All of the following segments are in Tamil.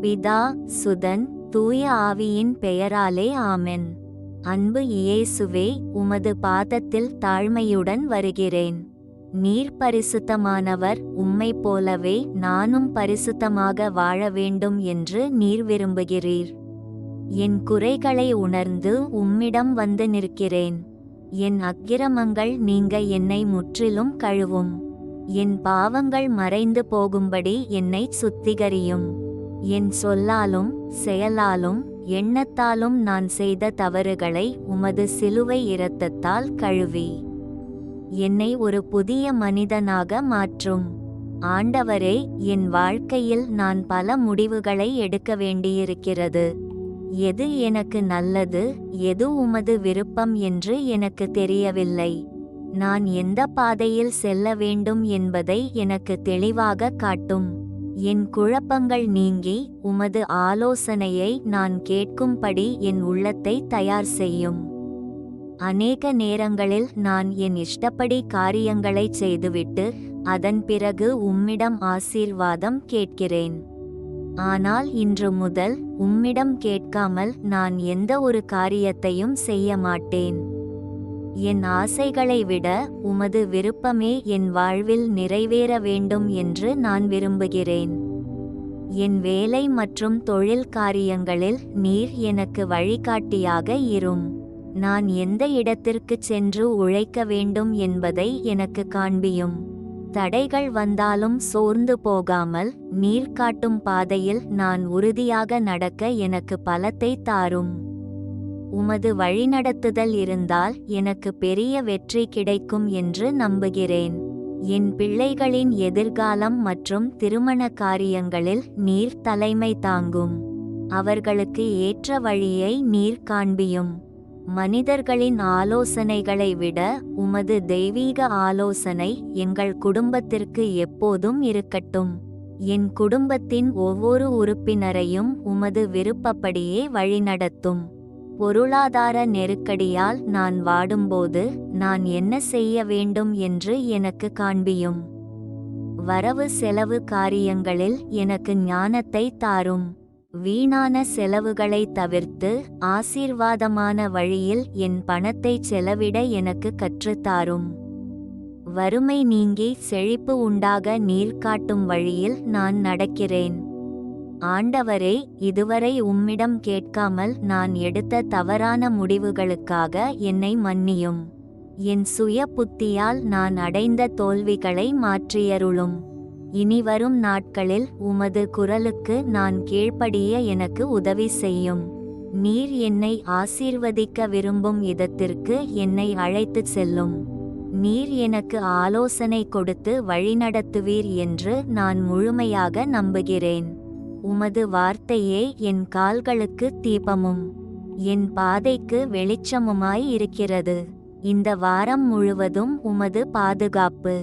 பிதா சுதன் தூய ஆவியின் பெயராலே ஆமென். அன்பு இயேசுவே உமது பாதத்தில் தாழ்மையுடன் வருகிறேன். நீர் பரிசுத்தமானவர் உம்மை போலவே நானும் பரிசுத்தமாக வாழ வேண்டும் என்று நீர் விரும்புகிறீர். என் குறைகளை உணர்ந்து உம்மிடம் வந்து நிற்கிறேன். என் அக்கிரமங்கள் நீங்க என்னை முற்றிலும் கழுவும். என் பாவங்கள் மறைந்து போகும்படி என்னை சுத்திகரியும். என் சொல்லாலும் செயலாலும் எண்ணத்தாலும் நான் செய்த தவறுகளை உமது சிலுவை இரத்தத்தால் கழுவி. என்னை ஒரு புதிய மனிதனாக மாற்றும். ஆண்டவரே என் வாழ்க்கையில் நான் பல முடிவுகளை எடுக்க வேண்டியிருக்கிறது. எது எனக்கு நல்லது எது உமது விருப்பம் என்று எனக்கு தெரியவில்லை. நான் எந்த பாதையில் செல்ல வேண்டும் என்பதை எனக்கு தெளிவாக காட்டும். என் குழப்பங்கள் நீங்கி உமது ஆலோசனையை நான் கேட்கும்படி என் உள்ளத்தை தயார் செய்யும். அநேக நேரங்களில் நான் என் இஷ்டப்படி காரியங்களைச் செய்துவிட்டு அதன் பிறகு உம்மிடம் ஆசீர்வாதம் கேட்கிறேன். ஆனால் இன்று முதல் உம்மிடம் கேட்காமல் நான் எந்த ஒரு காரியத்தையும் செய்ய மாட்டேன். என் ஆசைகளை விட உமது விருப்பமே என் வாழ்வில் நிறைவேற வேண்டும் என்று நான் விரும்புகிறேன். என் வேலை மற்றும் தொழில் காரியங்களில் நீர் எனக்கு வழிகாட்டியாக இரும். நான் எந்த இடத்திற்குச் சென்று உழைக்க வேண்டும் என்பதை எனக்கு காண்பியும். தடைகள் வந்தாலும் சோர்ந்து போகாமல் நீர் காட்டும் பாதையில் நான் உறுதியாக நடக்க எனக்கு பலத்தை தாரும். உமது வழிநடத்துதல் இருந்தால் எனக்கு பெரிய வெற்றி கிடைக்கும் என்று நம்புகிறேன். என் பிள்ளைகளின் எதிர்காலம் மற்றும் திருமண காரியங்களில் நீர் தலைமை தாங்கும். அவர்களுக்கு ஏற்ற வழியை நீர் காண்பியும். மனிதர்களின் ஆலோசனைகளை விட உமது தெய்வீக ஆலோசனை எங்கள் குடும்பத்திற்கு எப்போதும் இருக்கட்டும். என் குடும்பத்தின் ஒவ்வொரு உறுப்பினரையும் உமது விருப்பப்படியே வழிநடத்தும். பொருளாதார நெருக்கடியால் நான் வாடும்போது நான் என்ன செய்ய வேண்டும் என்று எனக்கு காண்பியும். வரவு செலவு காரியங்களில் எனக்கு ஞானத்தை தாரும். வீணான செலவுகளை தவிர்த்து ஆசீர்வாதமான வழியில் என் பணத்தை செலவிட எனக்கு கற்றுத்தாரும். வறுமை நீங்கி செழிப்பு உண்டாக நீர் காட்டும் வழியில் நான் நடக்கிறேன். ஆண்டவரே இதுவரை உம்மிடம் கேட்காமல் நான் எடுத்த தவறான முடிவுகளுக்காக என்னை மன்னியும். என் சுய புத்தியால் நான் அடைந்த தோல்விகளை மாற்றியருளும். இனிவரும் நாட்களில் உமது குரலுக்கு நான் கீழ்ப்படிய எனக்கு உதவி செய்யும். நீர் என்னை ஆசீர்வதிக்க விரும்பும் இதத்திற்கு என்னை அழைத்துச் செல்லும். நீர் எனக்கு ஆலோசனை கொடுத்து வழிநடத்துவீர் என்று நான் முழுமையாக நம்புகிறேன். உமது வார்த்தையே என் கால்களுக்கு தீபமும் என் பாதைக்கு வெளிச்சமுமாய் இருக்கிறது. இந்த வாரம் முழுவதும் உமது பாதுகாப்பு.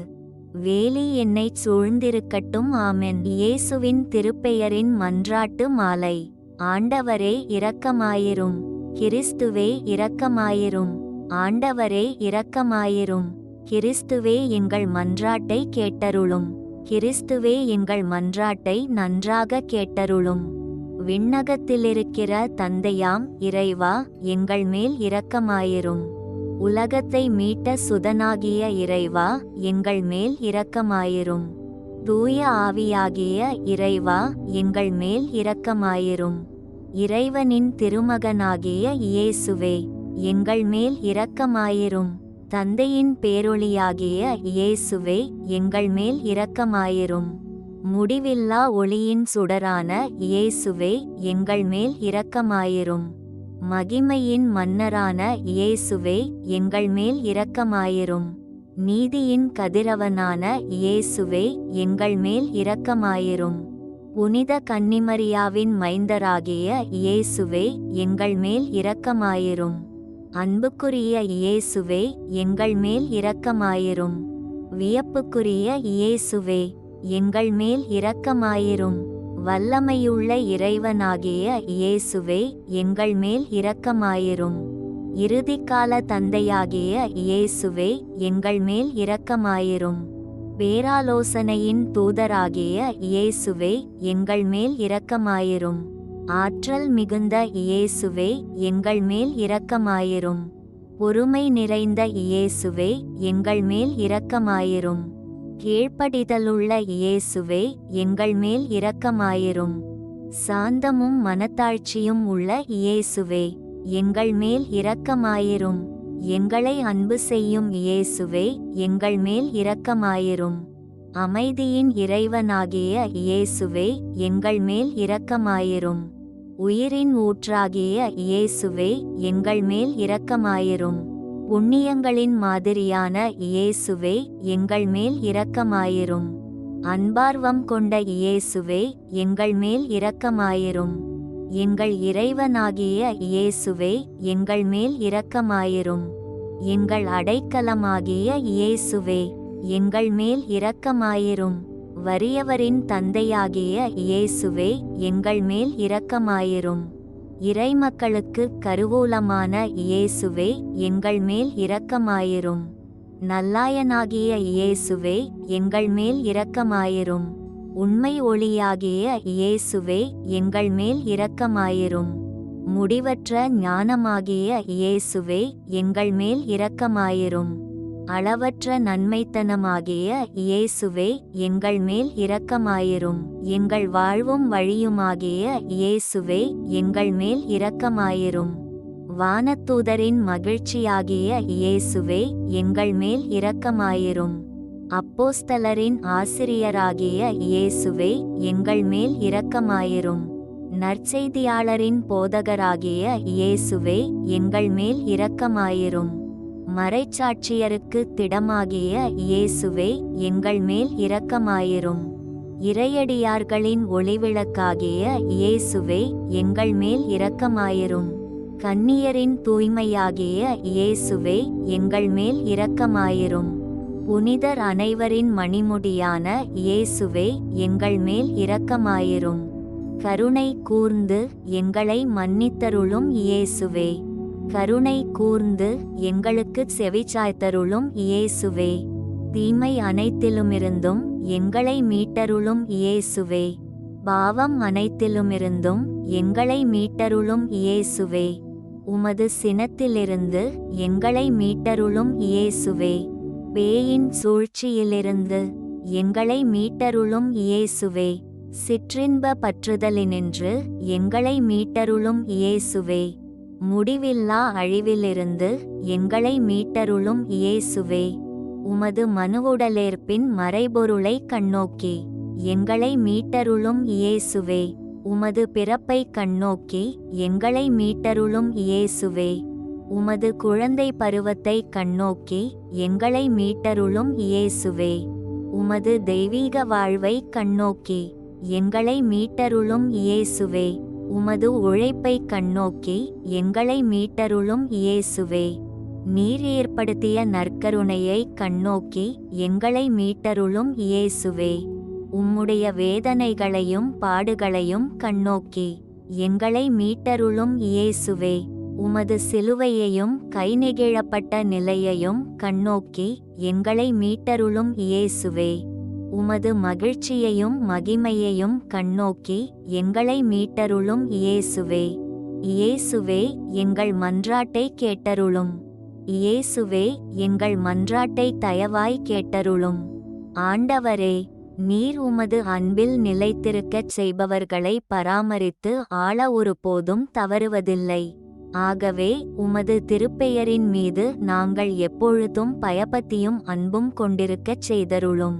வேலி என்னை சூழ்ந்திருக்கட்டும் ஆமென். இயேசுவின் திருப்பெயரின் மன்றாட்டு மாலை. ஆண்டவரே இரக்கமாயிரும். கிறிஸ்துவே இரக்கமாயிரும். ஆண்டவரே இரக்கமாயிரும். கிறிஸ்துவே எங்கள் மன்றாட்டை கேட்டருளும். கிறிஸ்துவே எங்கள் மன்றாட்டை நன்றாக கேட்டருளும். விண்ணகத்திலிருக்கிற தந்தையாம் இறைவா எங்கள் மேல் இரக்கமாயிரும். உலகத்தை மீட்ட சுதனாகிய இறைவா எங்கள் மேல் இரக்கமாயிரும். தூய ஆவியாகிய இறைவா எங்கள் மேல் இரக்கமாயிரும். இறைவனின் திருமகனாகிய இயேசுவே எங்கள் மேல் இரக்கமாயிரும். தந்தையின் பேரொளியாகிய இயேசுவே எங்கள் மேல் இரக்கமாயிரும். முடிவில்லா ஒளியின் சுடரான இயேசுவே எங்கள் மேல் இரக்கமாயிரும். மகிமையின் மன்னரான இயேசுவே எங்கள் மேல் இரக்கமாயிரும். நீதியின் கதிரவனான இயேசுவே எங்கள் மேல் இரக்கமாயிரும். புனித கன்னிமரியாவின் மைந்தராகிய இயேசுவே எங்கள் மேல் இரக்கமாயிரும். அன்புக்குரிய இயேசுவே எங்கள் மேல் இரக்கமாயிரும். வியப்புக்குரிய இயேசுவே எங்கள் மேல் இரக்கமாயிரும். வல்லமையுள்ள இறைவனாகிய இயேசுவே எங்கள் மேல் இரக்கமாயிரும். இறுதிக்கால தந்தையாகிய இயேசுவே எங்கள் மேல் இரக்கமாயிரும். பேராலோசனையின் தூதராகிய இயேசுவே எங்கள் மேல் இரக்கமாயிரும். ஆற்றல் மிகுந்த இயேசுவே எங்கள் மேல் இரக்கமாயிரும். பொறுமை நிறைந்த இயேசுவே எங்கள் மேல் இரக்கமாயிரும். கீழ்ப்படிதலுள்ள இயேசுவே எங்கள் மேல் இரக்கமாயிரும். சாந்தமும் மனத்தாழ்ச்சியும் உள்ள இயேசுவே எங்கள் மேல் இரக்கமாயிரும். எங்களை அன்பு செய்யும் இயேசுவே எங்கள் மேல் இரக்கமாயிரும். அமைதியின் இறைவனாகிய இயேசுவே எங்கள் மேல் இரக்கமாயிரும். உயிரின் ஊற்றாகிய இயேசுவே எங்கள் மேல் இரக்கமாயிரும். புண்ணியங்களின் மாதிரியான இயேசுவே எங்கள் மேல் இரக்கமாயிரும். அன்பார்வம் கொண்ட இயேசுவே எங்கள் மேல் இரக்கமாயிரும். எங்கள் இறைவனாகிய இயேசுவே எங்கள் மேல் இரக்கமாயிரும். எங்கள் அடைக்கலமாகிய இயேசுவே. எங்கள் மேல் இரக்கமாயிரும். வறியவரின் தந்தையாகிய இயேசுவே எங்கள் மேல் இரக்கமாயிரும். இறைமக்களுக்கு கருவூலமான இயேசுவே எங்கள் மேல் இரக்கமாயிரும். நல்லாயனாகிய இயேசுவே எங்கள் மேல் இரக்கமாயிரும். உண்மை ஒளியாகிய இயேசுவே எங்கள் மேல் இரக்கமாயிரும். முடிவற்ற ஞானமாகிய இயேசுவே எங்கள் மேல் இரக்கமாயிரும். அளவற்ற நன்மைத்தனமாகிய இயேசுவே எங்கள் மேல் இரக்கமாயிரும். எங்கள் வாழ்வும் வழியுமாகிய இயேசுவே எங்கள் மேல் இரக்கமாயிரும். வானத்தூதரின் மகிழ்ச்சியாகிய இயேசுவே எங்கள் மேல் இரக்கமாயிரும். அப்போஸ்தலரின் ஆசிரியராகிய இயேசுவே எங்கள் மேல் இரக்கமாயிரும். நற்செய்தியாளரின் போதகராகிய இயேசுவே எங்கள் மேல் இரக்கமாயிரும். மறைச்சாட்சியருக்கு திடமாகிய இயேசுவே எங்கள் மேல் இரக்கமாயிரும். இறையடியார்களின் ஒளிவிளக்காகிய இயேசுவே எங்கள் மேல் இரக்கமாயிரும். கன்னியரின் தூய்மையாகிய இயேசுவே எங்கள் மேல் இரக்கமாயிரும். புனிதர் அனைவரின் மணிமுடியான இயேசுவே எங்கள் மேல் இரக்கமாயிரும். கருணை கூர்ந்து எங்களை மன்னித்தருளும் இயேசுவே. கருணை கூர்ந்து எங்களுக்கு செவிச்சாய்த்தருளும் இயேசுவே. தீமை அனைத்திலுமிருந்தும் எங்களை மீட்டருளும் இயேசுவே. பாவம் அனைத்திலுமிருந்தும் எங்களை மீட்டருளும் இயேசுவே. உமது சினத்திலிருந்து எங்களை மீட்டருளும் இயேசுவே. பேயின் சூழ்ச்சியிலிருந்து எங்களை மீட்டருளும் இயேசுவே. சிற்றின்ப பற்றுதலினின்று எங்களை மீட்டருளும் இயேசுவே. முடிவில்லா அழிவிலிருந்து எங்களை மீட்டருளும் இயேசுவே உமது மனுவுடலேற்பின் மறைபொருளை கண்ணோக்கி எங்களை மீட்டருளும் இயேசுவே உமது பிறப்பை கண்ணோக்கி எங்களை மீட்டருளும் இயேசுவே உமது குழந்தை பருவத்தை கண்ணோக்கி எங்களை மீட்டருளும் இயேசுவே உமது தெய்வீக வாழ்வை கண்ணோக்கி எங்களை மீட்டருளும் இயேசுவே. உமது உழைப்பை கண்ணோக்கி எங்களை மீட்டருளும் இயேசுவே. நீர் ஏற்படுத்திய நற்கருணையை கண்ணோக்கி எங்களை மீட்டருளும் இயேசுவே. உம்முடைய வேதனைகளையும் பாடுகளையும் கண்ணோக்கி எங்களை மீட்டருளும் இயேசுவே. உமது சிலுவையையும் கைநெகிழப்பட்ட நிலையையும் கண்ணோக்கி எங்களை மீட்டருளும் இயேசுவே. உமது மகிழ்ச்சியையும் மகிமையையும் கண்ணோக்கி எங்களை மீட்டருளும் இயேசுவே. இயேசுவே எங்கள் மன்றாட்டை கேட்டருளும். இயேசுவே எங்கள் மன்றாட்டை தயவாய் கேட்டருளும். ஆண்டவரே நீர் உமது அன்பில் நிலைத்திருக்கச் செய்பவர்களை பராமரித்து ஆள ஒருபோதும் தவறுவதில்லை. ஆகவே உமது திருப்பெயரின் மீது நாங்கள் எப்பொழுதும் பயபத்தியும் அன்பும் கொண்டிருக்கச் செய்தருளும்.